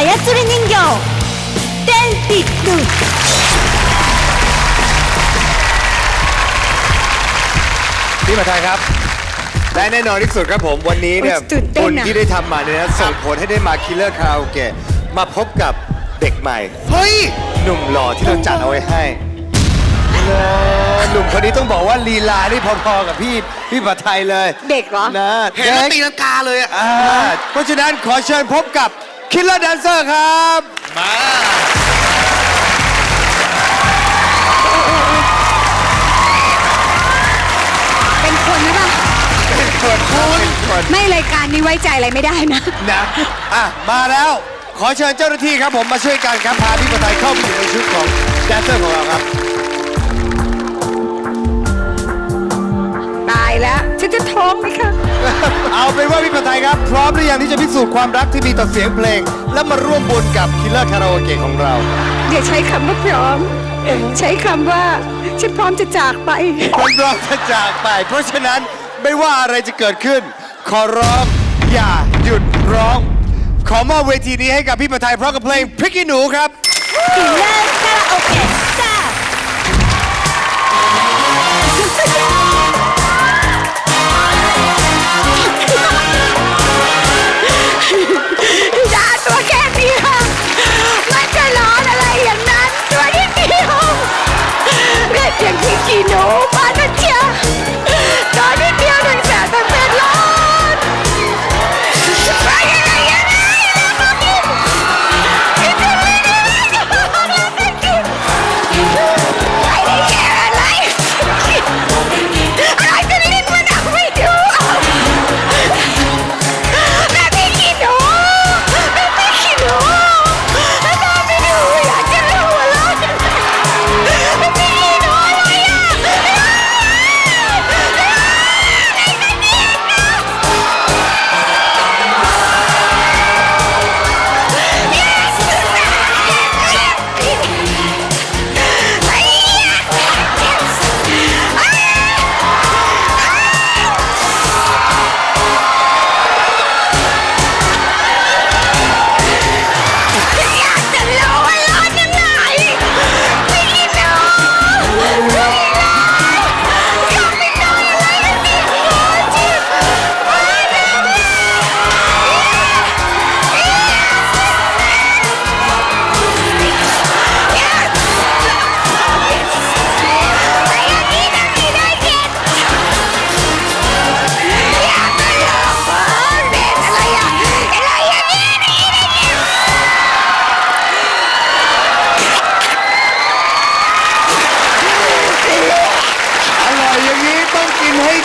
操り人形テンピック พี่มาไทยครับ และแน่นอนที่สุดครับผมวันนี้เนี่ย โอ๊ยตื่นเต้ คุ น ณ อะ ที่ได้ทำมาเนี่ยนะส่งผลให้ได้มาคิลเลอร์คาราโอเกะมาพบกับเด็กใหม่ เฮ้ย หนุ่มหล่อที่เราจัดเอาไว้ให้เออหนุ่มคนนี้ต้องบอกว่าลีลานี่พอๆกับพี่พี่ผัดไทยเลย เด็กเหรอ นะ เห็นแล้ว ด็ก ตีลังกาเลยอะ อ่าเพราะฉะนั้นขอเชิญพบกับ คิลเลอร์แดนเซอร์ครับ มาเป็นคนหรือเปล่าเป็นคนเป็นคนไม่รายการนี้ไว้ใจอะไรไม่ได้นะ นะอะ มาแล้ว ขอเชิญเจ้าหน้าที่ครับผมมาช่วยกันครับ พาพี่ผัดไทยเข้าไปอยู่ในชุดของแดนเซอร์ของเราครับ ตายแล้วฉันจะท้องไหมคะ เอาเป็นว่าพี่ผัดไทย ครับ พร้อมหรือยังที่จะพิสูจน์ความรักที่มีต่อเสียงเพลง และมาร่วมบุญกับคิลเลอร์คาราโอเกะของเรา อย่าใช้คำว่าพร้อม ใช้คำว่าฉันพร้อมจะจากไป คนร้องจะจากไป เพราะฉะนั้นไม่ว่าอะไรจะเกิดขึ้น ขอร้องอย่าหยุดร้อง ขอมอบเวทีนี้ให้กับพี่ผัดไทยพร้อมกับเพลงพริกขี้หนูครับกินเลิ พี่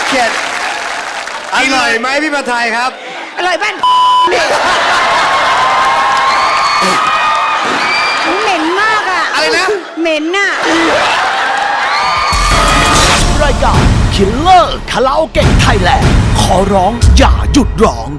เข็ดอร่อยไหมพี่ผัดไทยครับ อร่อยบ้านเหม็นมากอะอะไรนะ เหม็นอะ รายการ Killer คาราโอเกะไทยแลนด์ขอร้องอย่าหยุดร้อง